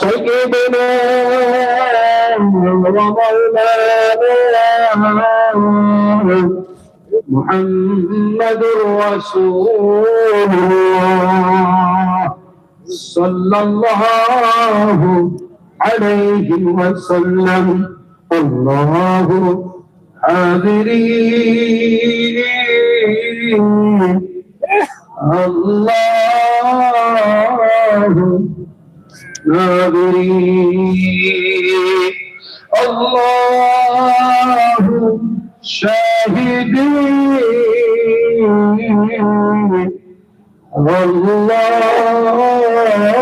سيدنا ومولانا محمد رسول الله صلى الله عليه وسلم الله أدري الله أدري الله شاهدي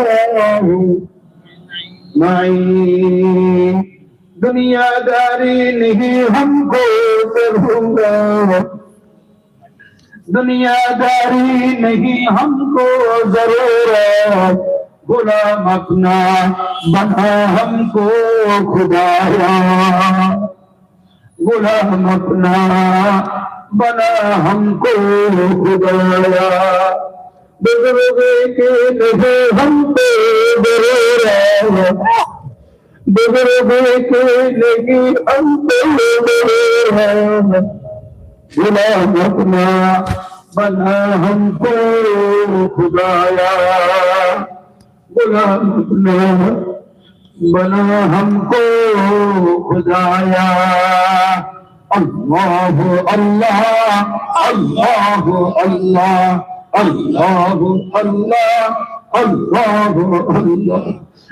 والله معي दुनिया दारी नहीं हमको करूंगा दुनिया दारी नहीं हमको जरूरत गुलाम अपना बना हमको खुदाया गुलाम अपना बना हमको खुदाया बुजुर्ग के नहीं हमको जरूरत बुजुर्गे के नहीं हमको जरूरत गुलाम अपना बना हमको खुदाया गुलाम अपना बना हमको खुदाया अल्लाह अल्लाह अल्लाह अल्लाह अल्लाह अल्लाह अल्लाह अल्लाह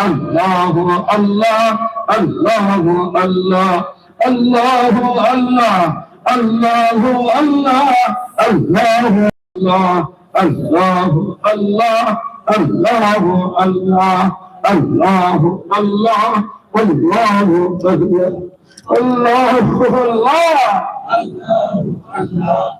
الله الله الله الله الله الله الله الله الله الله الله الله الله الله الله الله الله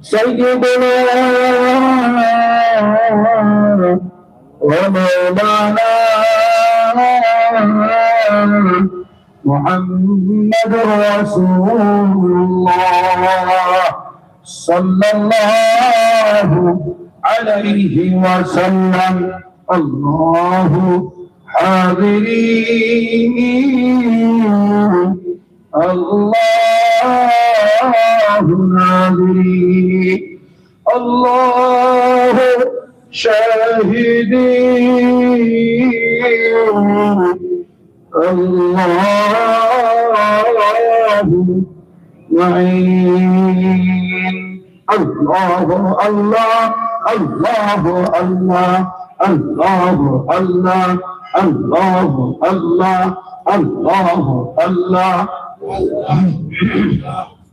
سيدنا ومولانا محمد رسول الله صلى الله عليه وسلم الله حاضرين الله ناظرين الله شاهدين الله معين الله الله الله الله الله الله الله الله الله الله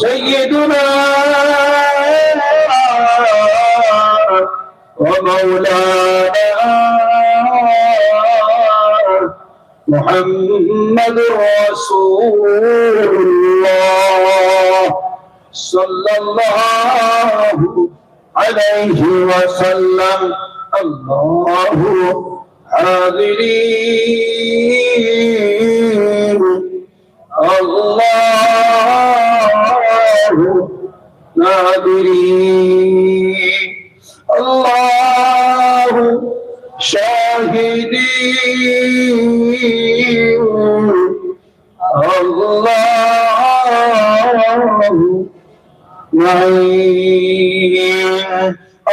سيدنا ومولانا محمد رسول الله صلى الله عليه وسلم. الله حاضرين. الله ناظرين. الله شاهدين. الله معين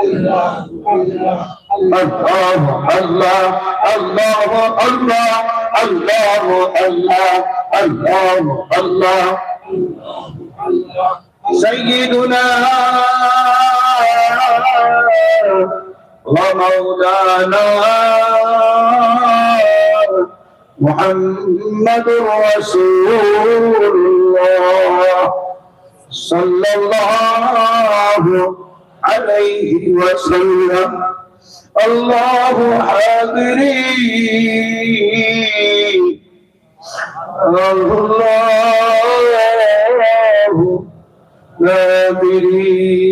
الله الله الله الله الله الله سيدنا ومولانا محمد رسول الله صلى الله عليه وسلم. الله حاضرين الله نادرين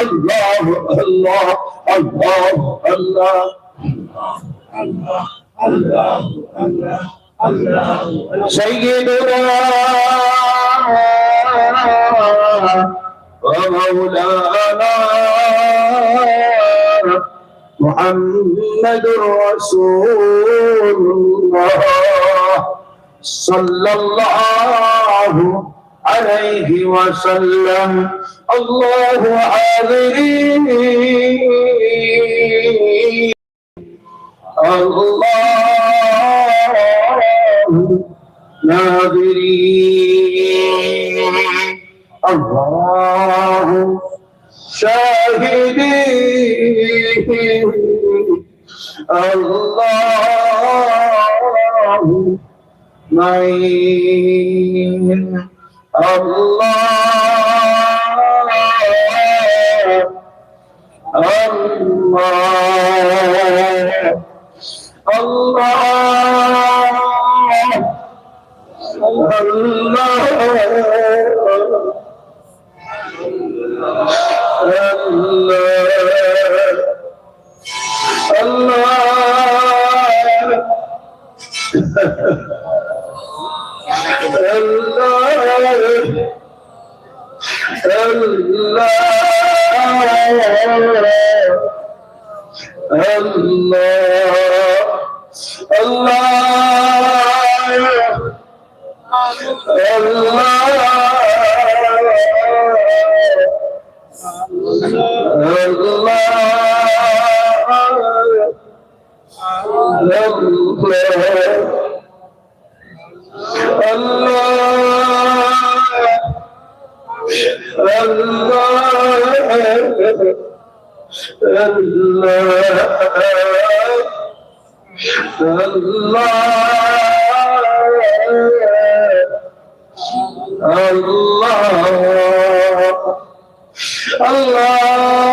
الله الله الله الله Allah, Allah, Allah, Allah. سيدنا ومولانا محمد رسول الله صلى الله عليه وسلم. الله حاضرين الله ناظرين الله شاهدين. الله معين Allah Allah Allah Allah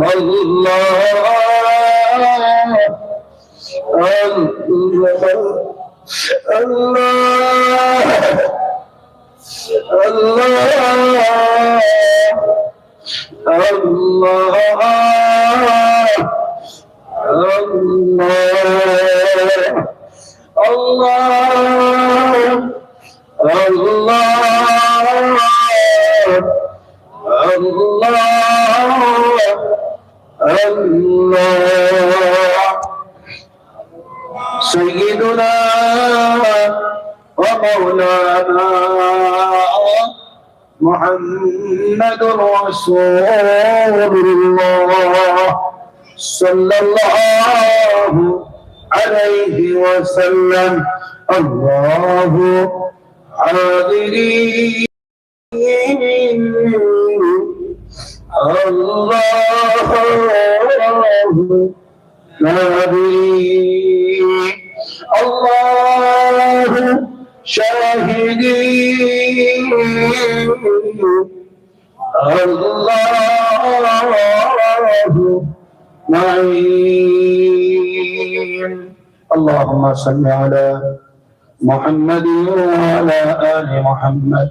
Allah Allah Allah سيدنا ومولانا محمد رسول الله صلى الله عليه وسلم. الله حاضرين. الله نبي الله شاهدي الله معين اللهم صل على محمد وعلى آل محمد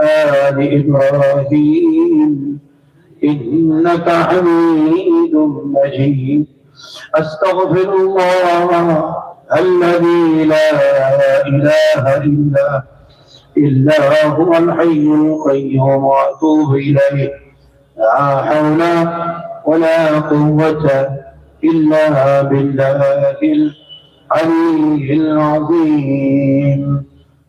آل إبراهيم إنك حميد مجيد. أستغفر الله الذي لا إله إلا إلا هو الحي القيوم وأتوب إليه. لا حول ولا قوة إلا بالله العلي العظيم.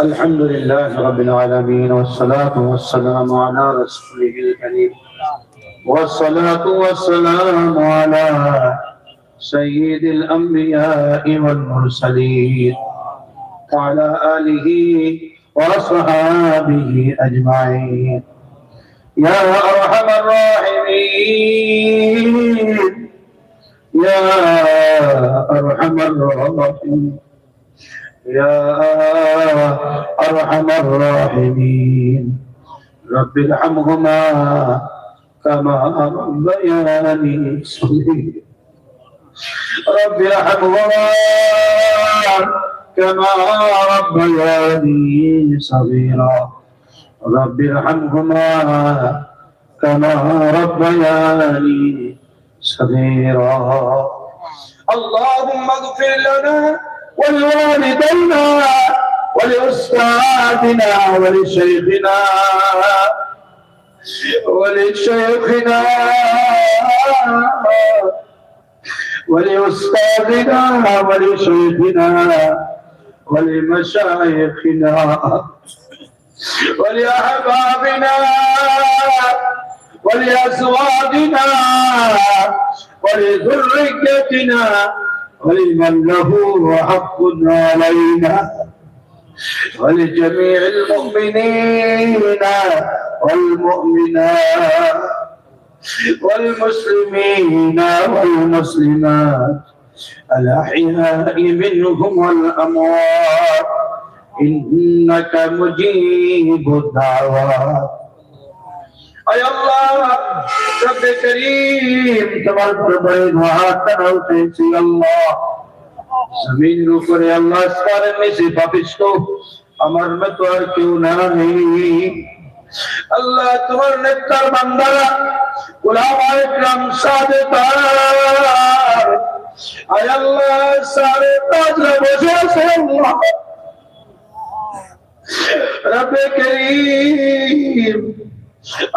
الحمد لله رب العالمين والصلاة والسلام على رسوله الكريم. والصلاة والسلام على سيد الأنبياء والمرسلين. وعلى آله وأصحابه أجمعين. يا أرحم الراحمين. يا أرحم الراحمين. يا أرحم الراحمين. رب ارحمهما كما ربياني صغيرا رب ارحمهما كما ربياني صغيرا. رب ارحمهما كما ربياني صغيرا. اللهم اغفر لنا ولوالدينا ولأستاذنا ولشيخنا ولشيخنا ولأستاذنا ولشيخنا ولمشايخنا ولأحبابنا ولأزواجنا ولذريتنا ولمن له حق علينا ولجميع المؤمنين والمؤمنات والمسلمين والمسلمات الأحياء منهم والأموات إنك مجيب الدعوات. তোমার উপরে মহাত্মা উঠেছি আল্লাহ। জমিনের উপরে আল্লাহ স্বরের নিচে পাপিষ্ট আমার মতো আর কেউ না আল্লাহ, তোমার নেতার বান্দারা ওলামায়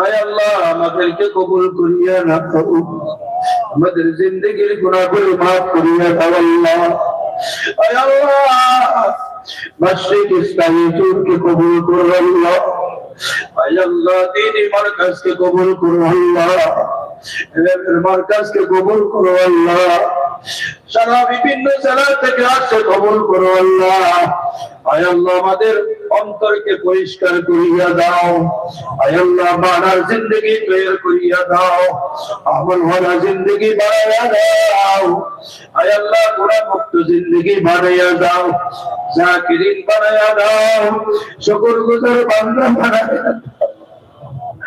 আয় আল্লাহ, আমাদেরকে কবুল করিয়া রাখো। আমাদের জিন্দগির গুণাগুলো মাফ করিয়া দাও আল্লাহ। আয় আল্লাহ মসজিদ ইসলামী চুরকে কবুল করো আল্লাহ। আয় আল্লাহ দিনী মার্কাজকে কবুল করো আল্লাহ। মার্কাজকে কবুল করো আল্লাহ। সারা বিভিন্ন জেলা থেকে আসছে কবুল করো আল্লাহ। আয় আল্লাহ, আমাদের অন্তরকে পরিষ্কার করিয়া দাও। আয় আল্লাহ মানার জিন্দগি তৈরি করিয়া দাও। আমল ভরা জিন্দগি বানাইয়া দাও। আয় আল্লাহ গুণা মুক্ত জিন্দগি বানাইয়া দাও। জাকিরিন বানাইয়া দাও। শুকর গুজার বান্দা বানাইয়া দাও।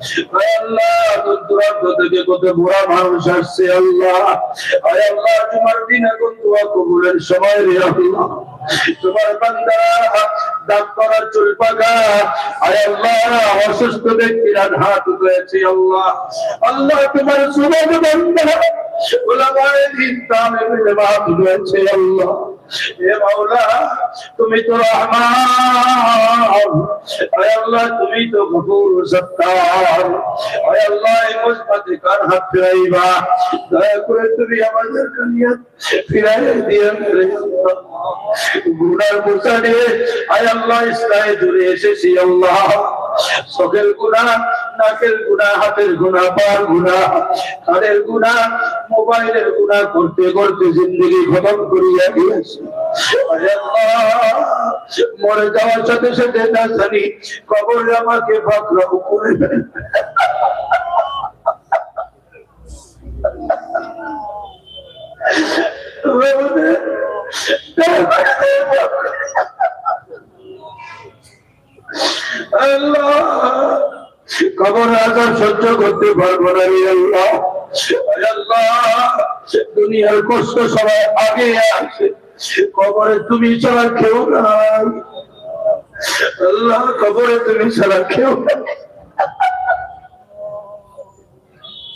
আল্লাহ তোমার অসুস্থ ব্যক্তিরা হাত উঠেছে, আল্লাহ। আল্লাহ, তোমার আল্লাহ। তুমি তো রহমান। তুমি তো সত্তার। আয় আল্লাহ। এই হাত দয়া করে তুমি আমাদের কানিয়াত ফিরাই দিয়ে গুণা, নাকের গুণা, হাতের গুণা পার গুণা, কানের গুণা, মোবাইলের গুণা করতে করতে জিন্দগি খতম করিয়া গিয়েছে মরে যাওয়ার সাথে সাথে না জানি কবর আমাকে ফাঁকরা উপরে ফেলে। কবর আজাব সহ্য করতে পারব না দুনিয়ার কষ্ট সবাই আগে আছে কবরে তুমি ছাড়া কেউ নাই। আল্লাহ, কবরে তুমি ছাড়া কেউ নেই।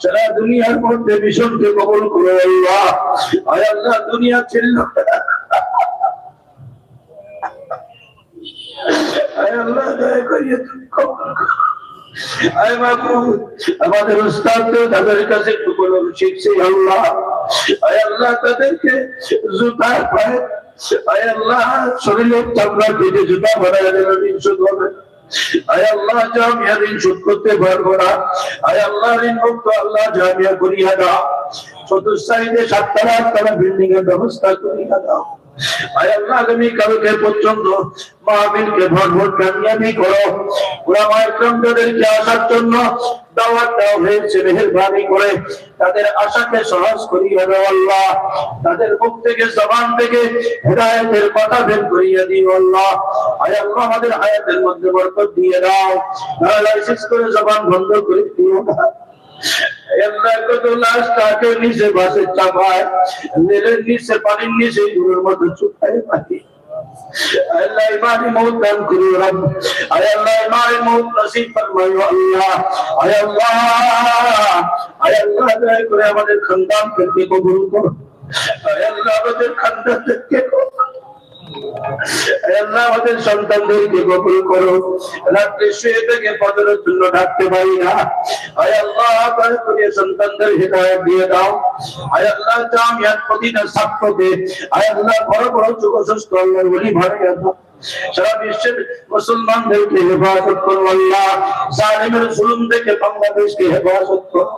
সারা দুনিয়ার মধ্যে ভীষণকে কবল করো আল্লাহ। দুনিয়া ছিল আমাদের উস্তাদদের তাদের কাছে শিখছে আল্লাহ। আয় আল্লাহ, তাদেরকে জুতা পায়। আয় আল্লাহ, শরীরের চামড়া কেটে জুতা বানায় দেবে বিশুদ্ধ হবে আয় আল্লাহ, জামিয়া ঋণ শোধ করতে পারব আয় আল্লাহ, ঋণ মুক্ত আল্লাহ, জামিয়া করিয়া দাও। চতুর্সাইডে সাততলা আটতলা বিল্ডিং এর ব্যবস্থা করিয়া দাও। মেহরবানি করে। তাদের আশাকে সহজ করিয়া আল্লাহ। তাদের মুখ থেকে, জবান থেকে হেদায়তের কথা বের করিয়া আল্লাহ। আমাদের হায়াতের মধ্যে বরকত দিয়ে দাও। করে জবান বন্ধ করে দিও। না আমাদের খানদান থেকে কবুল করো আমাদের খানদান থেকে করো। আল্লাহ আমাদের সন্তানদেরকে কবুল করো। রাত্রে শুয়ে থেকে ফজরের জন্য ডাকতে পারি না। আয় আল্লাহ, দয়া করে সন্তানদের হৃদয় দিয়ে দাও। আয় আল্লাহ জামিয়াত মদিনা ছাত্রকে আয় আল্লাহ, বড় বড় যুগ সুস্থ আল্লাহর বলি ভাড়া সারা বিশ্বের মুসলমানদেরকে হেফাজত করো আল্লাহ জালিমের জুলুম থেকে বাংলাদেশকে হেফাজত করো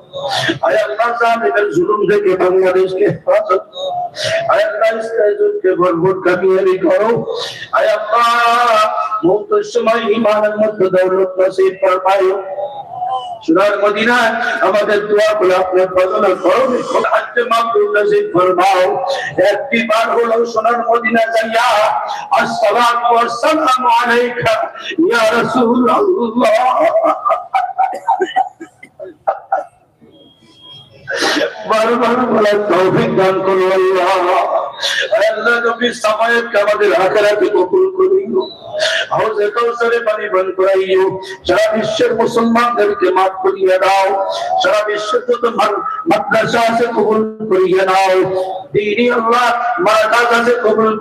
আয় আল্লাহ জালিমের জুলুম থেকে বাংলাদেশকে হেফাজত করো আয় আল্লাহ ইসরায়েলকে ভরপুর কামিয়াবি করো আয় আল্লাহ মুহূর্তের সময় ইমানের মধ্যে দৌলত নসিব ফরমায়ো সোনার মদিনা আমাদের দোয়া করে আপনার ফজল করবে হজ্জে মাবরুর নসিব ফরমাও। একটি বার হলো সোনার মদিনা যাইয়া, আসসালামু ওয়াসসালামু আলাইকা, ইয়া রাসূলুল্লাহ। বারবার বলার তৌফিক দান করো আল্লাহ। আল্লাহ নবী সামায়াতকে আমাদের আখেরাতে কবুল করিও। দাও। সারা বিশ্বের যত আছে কবুল করিয়ে আয় আল্লাহ কবরে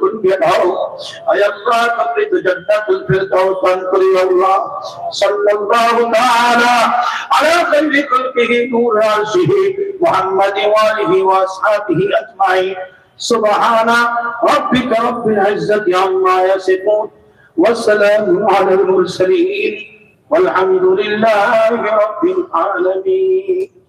তো জান্নাতুল ফিরদাউস দান করিও আল্লাহ। সাল্লাল্লাহু তাআলা আলা খাইরি খালকিহি নূর আরশিহি। মুহাম্মাদ ওয়া محمد وآله وأصحابه أجمعين. سبحان ربك رب العزة عما يصفون والسلام على المرسلين والحمد لله رب العالمين.